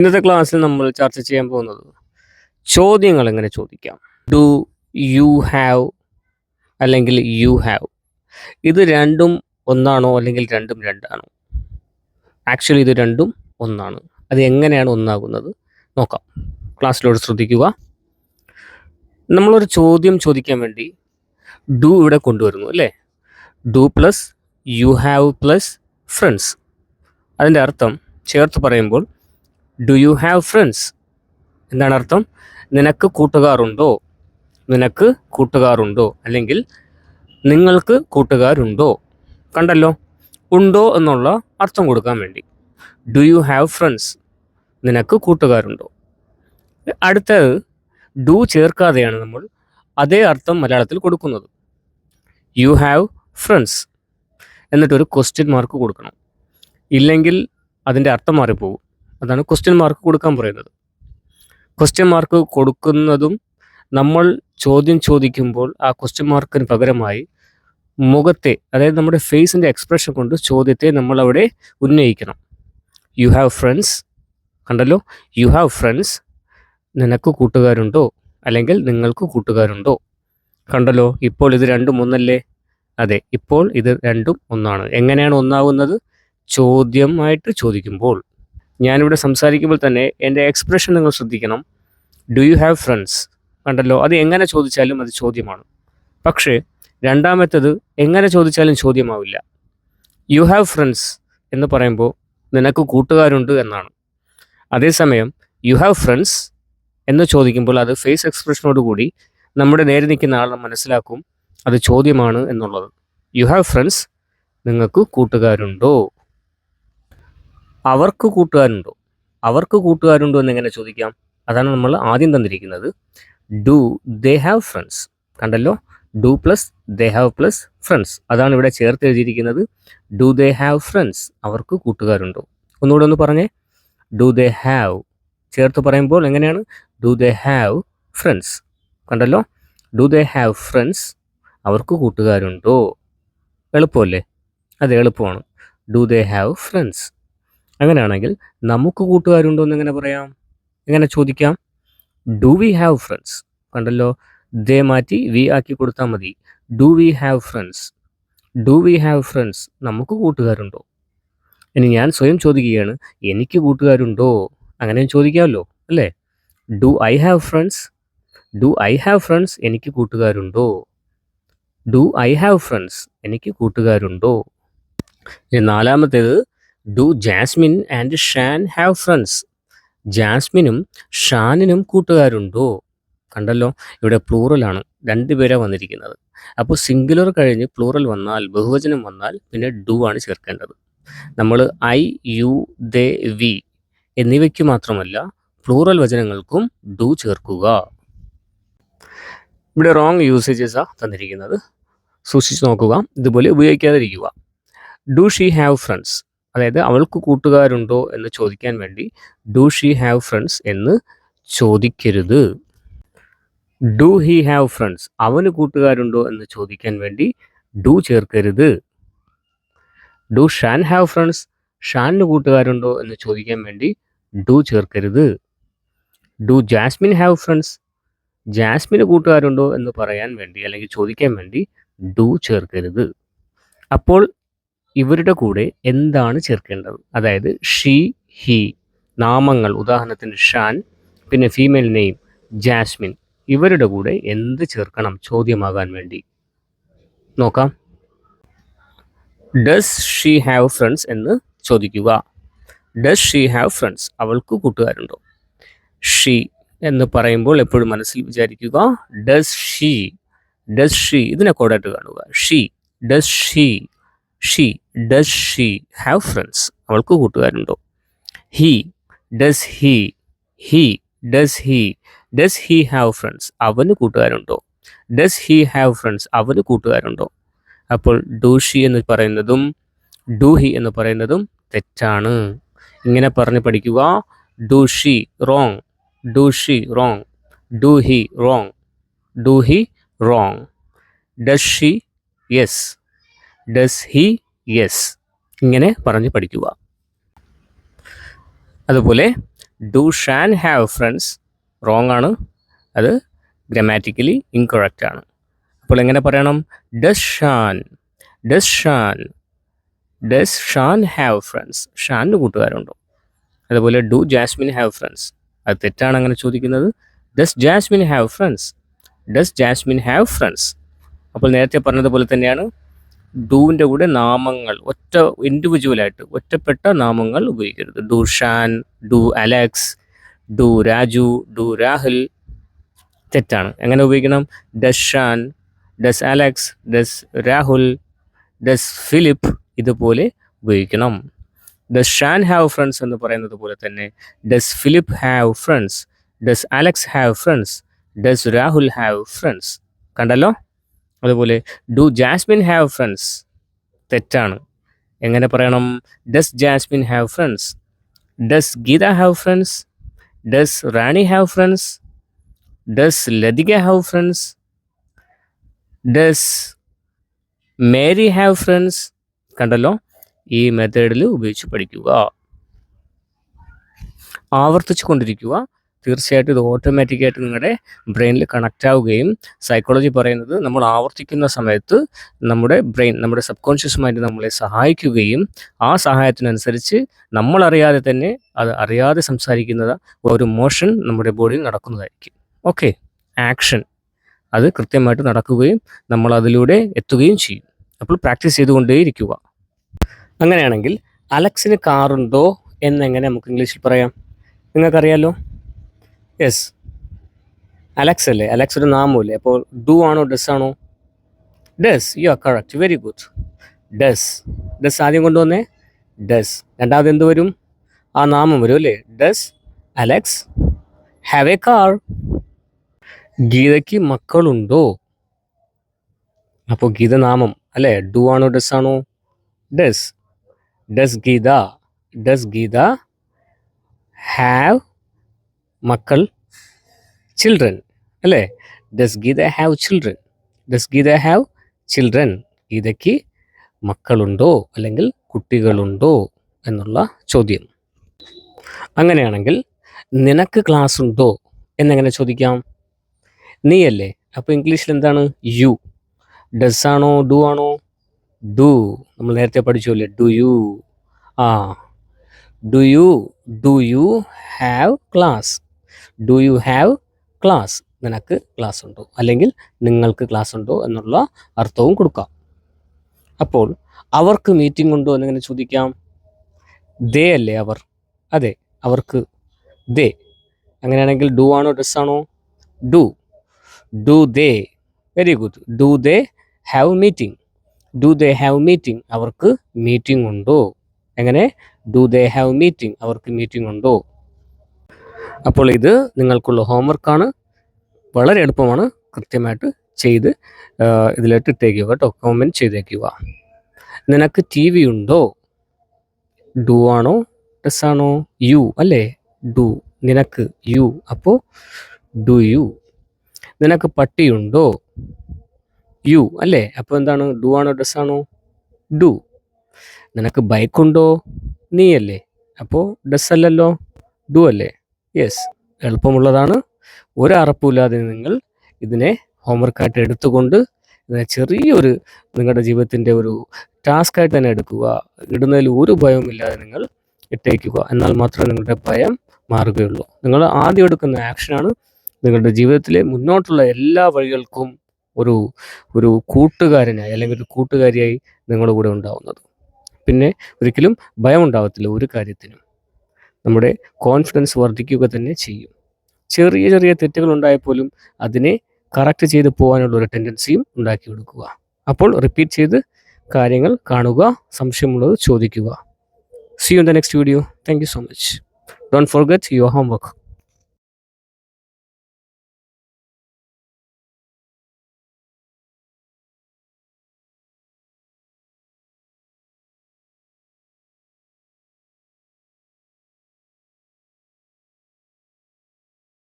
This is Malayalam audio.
ഇന്നത്തെ ക്ലാസ്സിൽ നമ്മൾ ചർച്ച ചെയ്യാൻ പോകുന്നത് ചോദ്യങ്ങൾ എങ്ങനെ ചോദിക്കാം? ഡു യു ഹാവ് അല്ലെങ്കിൽ യു ഹാവ് ഇത് രണ്ടും ഒന്നാണോ അല്ലെങ്കിൽ രണ്ടും രണ്ടാണോ? ആക്ച്വലി ഇത് രണ്ടും ഒന്നാണ്. അത് എങ്ങനെയാണ് ഒന്നാകുന്നത്? നോക്കാം. ക്ലാസ്സിലോട് ശ്രദ്ധിക്കുക. നമ്മളൊരു ചോദ്യം ചോദിക്കാൻ വേണ്ടി ഡു ഇവിടെ കൊണ്ടുവരുന്നു അല്ലേ? Do plus you have plus friends അതിന്റെ അർത്ഥം ചേർത്ത് പറയുമ്പോൾ ഡു യു ഹാവ് ഫ്രണ്ട്സ് എന്താണ് അർത്ഥം? നിനക്ക് കൂട്ടുകാരുണ്ടോ? നിനക്ക് കൂട്ടുകാരുണ്ടോ? അല്ലെങ്കിൽ നിങ്ങൾക്ക് കൂട്ടുകാരുണ്ടോ? കണ്ടല്ലോ? ഉണ്ടോ എന്നുള്ള അർത്ഥം കൊടുക്കാൻ വേണ്ടി. ഡു യു ഹാവ് ഫ്രണ്ട്സ് നിനക്ക് കൂട്ടുകാരുണ്ടോ? അടുത്തത് ഡു ചേർക്കാതെയാണ് നമ്മൾ അതേ അർത്ഥം മലയാളത്തിൽ കൊടുക്കുന്നത്. യു ഹാവ് ഫ്രണ്ട്സ് എന്നിട്ടൊരു ക്വസ്റ്റ്യൻ മാർക്ക് കൊടുക്കണം. ഇല്ലെങ്കിൽ അതിന്റെ അർത്ഥം മാറിപ്പോകും അതാണ് ക്വസ്റ്റ്യൻ മാർക്ക് കൊടുക്കാൻ പറയുന്നത്. ക്വസ്റ്റ്യൻ മാർക്ക് കൊടുക്കുന്നതും നമ്മൾ ചോദ്യം ചോദിക്കുമ്പോൾ ആ ക്വസ്റ്റ്യൻ മാർക്കിന് പകരമായി മുഖത്തെ അതായത് നമ്മുടെ ഫേസിന്റെ എക്സ്പ്രഷൻ കൊണ്ട് ചോദ്യത്തെ നമ്മൾ അവിടെ ഉന്നയിക്കണം. യു ഹാവ് ഫ്രണ്ട്സ് കണ്ടല്ലോ? യു ഹാവ് ഫ്രണ്ട്സ് നിനക്ക് കൂട്ടുകാരുണ്ടോ? അല്ലെങ്കിൽ നിങ്ങൾക്ക് കൂട്ടുകാരുണ്ടോ? കണ്ടല്ലോ? ഇപ്പോൾ ഇത് രണ്ടും ഒന്നല്ലേ? അതെ ഇപ്പോൾ ഇത് രണ്ടും ഒന്നാണ്. എങ്ങനെയാണ് ഒന്നാകുന്നത് ചോദ്യമായിട്ട് ചോദിക്കുമ്പോൾ. ഞാനിവിടെ സംസാരിക്കുമ്പോൾ തന്നെ എന്റെ എക്സ്പ്രഷൻ നിങ്ങൾ ശ്രദ്ധിക്കണം. ഡു യു ഹാവ് ഫ്രണ്ട്സ് കണ്ടല്ലോ അത് എങ്ങനെ ചോദിച്ചാലും അത് ചോദ്യമാണ്. പക്ഷേ രണ്ടാമത്തേത് എങ്ങനെ ചോദിച്ചാലും ചോദ്യമാവില്ല. യു ഹാവ് ഫ്രണ്ട്സ് എന്ന് പറയുമ്പോൾ നിനക്ക് കൂട്ടുകാരുണ്ട് എന്നാണ്. അതേസമയം യു ഹാവ് ഫ്രണ്ട്സ് എന്ന് ചോദിക്കുമ്പോൾ അത് ഫേസ് എക്സ്പ്രഷനോട് കൂടി നമ്മുടെ നേരെ നിൽക്കുന്ന ആളെ മനസ്സിലാക്കും. അത് ചോദ്യമാണ് എന്നുള്ളത്. യു ഹാവ് ഫ്രണ്ട്സ് നിങ്ങൾക്ക് കൂട്ടുകാരുണ്ടോ? അവർക്ക് കൂട്ടുകാരുണ്ടോ? അവർക്ക് കൂട്ടുകാരുണ്ടോ എന്ന് എങ്ങനെ ചോദിക്കാം? അതാണ് നമ്മൾ ആദ്യം തന്നിരിക്കുന്നത്. ഡു ദേ ഹാവ് ഫ്രണ്ട്സ് കണ്ടല്ലോ? Do plus they have plus friends അതാണ് ഇവിടെ ചേർത്ത് എഴുതിയിരിക്കുന്നത്. ഡു ദേ ഹാവ് ഫ്രണ്ട്സ് അവർക്ക് കൂട്ടുകാരുണ്ടോ? ഒന്നുകൂടെ ഒന്ന് പറഞ്ഞേ. ഡു ദേ ഹാവ് ചേർത്ത് പറയുമ്പോൾ എങ്ങനെയാണ്? ഡു ദേ ഹാവ് ഫ്രണ്ട്സ് കണ്ടല്ലോ? ഡു ദേ ഹാവ് ഫ്രണ്ട്സ് അവർക്ക് കൂട്ടുകാരുണ്ടോ? എളുപ്പമല്ലേ? അത് എളുപ്പമാണ്. ഡു ദേ ഹാവ് ഫ്രണ്ട്സ് അങ്ങനെയാണെങ്കിൽ നമുക്ക് കൂട്ടുകാരുണ്ടോ എന്ന് എങ്ങനെ പറയാം? എങ്ങനെ ചോദിക്കാം? ഡു വി ഹാവ് ഫ്രണ്ട്സ് കണ്ടല്ലോ? ദേ മാറ്റി വി ആക്കി കൊടുത്താൽ മതി. Do we have friends do we have friends നമുക്ക് കൂട്ടുകാരുണ്ടോ? ഇനി ഞാൻ സ്വയം ചോദിക്കുകയാണ് എനിക്ക് കൂട്ടുകാരുണ്ടോ? അങ്ങനെ ചോദിക്കാമല്ലോ അല്ലേ? Do I have friends do I have friends എനിക്ക് കൂട്ടുകാരുണ്ടോ? ഡു ഐ ഹാവ് ഫ്രണ്ട്സ് എനിക്ക് കൂട്ടുകാരുണ്ടോ? ഇനി നാലാമത്തേത് do Jasmine and Shan have friends ജാസ്മിനും ഷാനിനും കൂട്ടുകാരുണ്ടോ? കണ്ടല്ലോ ഇവിടെ പ്ലൂറലാണ് രണ്ടുപേരാ വന്നിരിക്കുന്നത്. അപ്പോൾ സിംഗുലർ കഴിഞ്ഞ് പ്ലൂറൽ വന്നാൽ ബഹുവചനം വന്നാൽ പിന്നെ ഡു ആണ് ചേർക്കേണ്ടത്. നമ്മൾ ഐ യു ദേ വി എന്നിവയ്ക്ക് മാത്രമല്ല പ്ലൂറൽ വചനങ്ങൾക്കും ഡു ചേർക്കുക. ഇവിടെ റോങ് യൂസേജസാണ് തന്നിരിക്കുന്നത്. സൂക്ഷിച്ച് നോക്കുക ഇതുപോലെ ഉപയോഗിക്കാതിരിക്കുക. ഡു ഷീ ഹാവ് ഫ്രണ്ട്സ് അതായത് അവൾക്ക് കൂട്ടുകാരുണ്ടോ എന്ന് ചോദിക്കാൻ വേണ്ടി ഡു ഷീ ഹാവ് ഫ്രണ്ട്സ് എന്ന് ചോദിക്കരുത്. ഡു ഹി ഹാവ് ഫ്രണ്ട്സ് അവന് കൂട്ടുകാരുണ്ടോ? എന്ന് ചോദിക്കാൻ വേണ്ടി ഡു ചേർക്കരുത്. ഡു ഷാൻ ഹാവ് ഫ്രണ്ട്സ് ഷാനിന് കൂട്ടുകാരുണ്ടോ? എന്ന് ചോദിക്കാൻ വേണ്ടി ഡു ചേർക്കരുത്. ഡു ജാസ്മിൻ ഹാവ് ഫ്രണ്ട്സ് ജാസ്മിന് കൂട്ടുകാരുണ്ടോ? എന്ന് പറയാൻ വേണ്ടി അല്ലെങ്കിൽ ചോദിക്കാൻ വേണ്ടി ഡു ചേർക്കരുത്. അപ്പോൾ ഇവരുടെ കൂടെ എന്താണ് ചേർക്കേണ്ടത്? അതായത് ഷീ ഹി നാമങ്ങൾ ഉദാഹരണത്തിന് ഷാൻ പിന്നെ ഫീമെയിൽ നെയിം ജാസ്മിൻ ഇവരുടെ കൂടെ എന്ത് ചേർക്കണം ചോദ്യമാകാൻ വേണ്ടി? നോക്കാം. ഡസ് ഷീ ഹാവ് ഫ്രണ്ട്സ് എന്ന് ചോദിക്കുക. ഡസ് ഷീ ഹാവ് ഫ്രണ്ട്സ് അവൾക്ക് കൂട്ടുകാരുണ്ടോ? ഷീ എന്ന് പറയുമ്പോൾ എപ്പോഴും മനസ്സിൽ വിചാരിക്കുക. ഡസ് ഷീ ഡസ് ഷീ ഇതിനെ കോടായിട്ട് കാണുക. She does she she does she have friends അവൾക്ക് കൂട്ടുകാരുണ്ടോ? He does he he does he does he have friends അവന് കൂട്ടുകാരുണ്ടോ? ഡസ് ഹി ഹാവ് ഫ്രണ്ട്സ് അവന് കൂട്ടുകാരുണ്ടോ? അപ്പോൾ ഡു ഷി എന്ന് പറയുന്നതും ഡു ഹി എന്ന് പറയുന്നതും തെറ്റാണ്. ഇങ്ങനെ പറഞ്ഞ് പഠിക്കുക. Do she wrong do she wrong do he wrong do he wrong does she yes does he yes ഇങ്ങനെ പറഞ്ഞ് പഠിക്കുക. അതുപോലെ do Shan have friends wrong ആണ്. അത് ഗ്രമാറ്റിക്കലി ഇൻകറക്റ്റ് ആണ്. അപ്പോൾ എങ്ങനെ പറയണം? Does Shan does Shan does Shan have friends ഷാന്റെ കൂട്ടുകാരുണ്ടോ? അതുപോലെ ഡു ജാസ്മിൻ ഹാവ് ഫ്രണ്ട്സ് അത് തെറ്റാണ് അങ്ങനെ ചോദിക്കുന്നത്. Does Jasmine have friends does Jasmine have friends അപ്പോൾ നേരത്തെ പറഞ്ഞതുപോലെ തന്നെയാണ് ഡൂവിന്റെ കൂടെ നാമങ്ങൾ ഒറ്റ ഇൻഡിവിജ്വലായിട്ട് ഒറ്റപ്പെട്ട നാമങ്ങൾ ഉപയോഗിക്കരുത്. Do Shan do Alex do Raju do Rahul തെറ്റാണ്. എങ്ങനെ ഉപയോഗിക്കണം? Does Shan does Alex does Rahul does Philip ഇതുപോലെ ഉപയോഗിക്കണം. ഡസ് ഷാൻ ഹാവ് ഫ്രണ്ട്സ് എന്ന് പറയുന്നത് പോലെ തന്നെ does Philip have friends does Alex have friends does Rahul have friends. കണ്ടല്ലോ? അതുപോലെ ഡു ജാസ്മിൻ ഹാവ് ഫ്രണ്ട്സ് തെറ്റാണ്. എങ്ങനെ പറയണം? Does Jasmine have friends does Geetha have friends does Rani have friends does Lathika have friends does Mary have friends കണ്ടല്ലോ? ഈ മെത്തേഡിൽ ഉപയോഗിച്ച് പഠിക്കുക. ആവർത്തിച്ചു കൊണ്ടിരിക്കുക തീർച്ചയായിട്ടും ഇത് ഓട്ടോമാറ്റിക്കായിട്ട് നിങ്ങളുടെ ബ്രെയിനിൽ കണക്റ്റ് ആവുകയും സൈക്കോളജി പറയുന്നത് നമ്മൾ ആവർത്തിക്കുന്ന സമയത്ത് നമ്മുടെ ബ്രെയിൻ നമ്മുടെ സബ് കോൺഷ്യസ് മൈൻഡ് നമ്മളെ സഹായിക്കുകയും ആ സഹായത്തിനനുസരിച്ച് നമ്മൾ അറിയാതെ തന്നെ അത് അറിയാതെ സംസാരിക്കുന്നത് ഒരു മോഷൻ നമ്മുടെ ബോഡിയിൽ നടക്കുന്നതായിരിക്കും. ഓക്കെ ആക്ഷൻ അത് കൃത്യമായിട്ട് നടക്കുകയും നമ്മൾ അതിലൂടെ എത്തുകയും ചെയ്യും. അപ്പോൾ പ്രാക്ടീസ് ചെയ്തുകൊണ്ടേയിരിക്കുക. അങ്ങനെയാണെങ്കിൽ അലക്സിന് കാറുണ്ടോ എന്നെങ്ങനെ നമുക്ക് ഇംഗ്ലീഷിൽ പറയാം? നിങ്ങൾക്കറിയാലോ? യെസ് അലക്സ് അല്ലേ? അലക്സ് ഒരു നാമല്ലേ? അപ്പോൾ ഡു ആണോ ഡസ് ആണോ? Does you are correct very good does does ആദ്യം കൊണ്ടുവന്നേ ഡസ് രണ്ടാമത് എന്ത് വരും? ആ നാമം വരും അല്ലേ? Does Alex have a car ഗീതയ്ക്ക് മക്കളുണ്ടോ? അപ്പോൾ ഗീത നാമം അല്ലേ? ഡു ആണോ ഡസ് ആണോ? Does does Geetha? Does Geetha have മക്കൾ ചിൽഡ്രൻ അല്ലേ? Does Geetha have children does Geetha have children ഗീതയ്ക്ക് മക്കളുണ്ടോ അല്ലെങ്കിൽ കുട്ടികളുണ്ടോ എന്നുള്ള ചോദ്യം. അങ്ങനെയാണെങ്കിൽ നിനക്ക് ക്ലാസ് ഉണ്ടോ എന്നെങ്ങനെ ചോദിക്കാം? നീയല്ലേ? അപ്പോൾ ഇംഗ്ലീഷിൽ എന്താണ്? യു ഡസ് ആണോ? ഡു ആണോ? ഡു നമ്മൾ നേരത്തെ പഠിച്ചല്ലേ ഡു യു ആ. Do you do you have class do you have class നിനക്ക് ക്ലാസ് ഉണ്ടോ? അല്ലെങ്കിൽ നിങ്ങൾക്ക് ക്ലാസ് ഉണ്ടോ എന്നുള്ള അർത്ഥവും കൊടുക്കാം. അപ്പോൾ അവർക്ക് മീറ്റിംഗ് ഉണ്ടോ എന്നിങ്ങനെ ചോദിക്കാം. ദേ അല്ലേ അവർ? അതെ അവർക്ക് ദേ അങ്ങനെയാണെങ്കിൽ ഡു ആണോ ഡ്രസ് ആണോ? Do do they very good do they have meeting do they have meeting അവർക്ക് മീറ്റിംഗ് ഉണ്ടോ? എങ്ങനെ? ഡു ദേ ഹാവ് മീറ്റിംഗ് അവർക്ക് മീറ്റിംഗ് ഉണ്ടോ? അപ്പോൾ ഇത് നിങ്ങൾക്കുള്ള ഹോംവർക്കാണ് വളരെ എളുപ്പമാണ്. കൃത്യമായിട്ട് ചെയ്ത് ഇതിലോട്ട് ഇട്ടേക്കുക കേട്ടോ. കോമെന്റ് ചെയ്തേക്കുക. നിനക്ക് ടി വി ഉണ്ടോ? ഡു ആണോ? ഡസ് ആണോ? യു അല്ലേ? ഡു നിനക്ക് യു അപ്പോൾ ഡു യു നിനക്ക് പട്ടിയുണ്ടോ യു അല്ലേ? അപ്പോൾ എന്താണ്? ഡു ആണോ? ഡസ് ആണോ? ഡു നിനക്ക് ബൈക്കുണ്ടോ നീ അല്ലേ അപ്പോൾ ഡസ് അല്ലല്ലോ? ഡു അല്ലേ? യെസ് എളുപ്പമുള്ളതാണ്. ഒരു അറപ്പുമില്ലാതെ നിങ്ങൾ ഇതിനെ ഹോംവർക്കായിട്ട് എടുത്തുകൊണ്ട് ചെറിയൊരു നിങ്ങളുടെ ജീവിതത്തിന്റെ ഒരു ടാസ്ക്കായിട്ട് തന്നെ എടുക്കുക. ഇടുന്നതിൽ ഒരു ഭയവുമില്ലാതെ നിങ്ങൾ ഇട്ടേക്കുക. എന്നാൽ മാത്രമേ നിങ്ങളുടെ ഭയം മാറുകയുള്ളൂ. നിങ്ങൾ ആദ്യം എടുക്കുന്ന ആക്ഷനാണ് നിങ്ങളുടെ ജീവിതത്തിലെ മുന്നോട്ടുള്ള എല്ലാ വഴികൾക്കും ഒരു ഒരു കൂട്ടുകാരനായി അല്ലെങ്കിൽ ഒരു കൂട്ടുകാരിയായി നിങ്ങളുടെ കൂടെ ഉണ്ടാവുന്നത്. പിന്നെ ഒരിക്കലും ഭയം ഉണ്ടാവത്തില്ല ഒരു കാര്യത്തിനും. നമ്മുടെ കോൺഫിഡൻസ് വർദ്ധിക്കുക തന്നെ ചെയ്യും. ചെറിയ ചെറിയ തെറ്റുകൾ ഉണ്ടായപ്പോലും അതിനെ കറക്റ്റ് ചെയ്ത് പോകാനുള്ള ഒരു ടെൻഡൻസിയും ഉണ്ടാക്കി കൊടുക്കുക. അപ്പോൾ റിപ്പീറ്റ് ചെയ്ത് കാര്യങ്ങൾ കാണുക സംശയമുള്ളത് ചോദിക്കുക. See you in the next video thank you so much don't forget your homework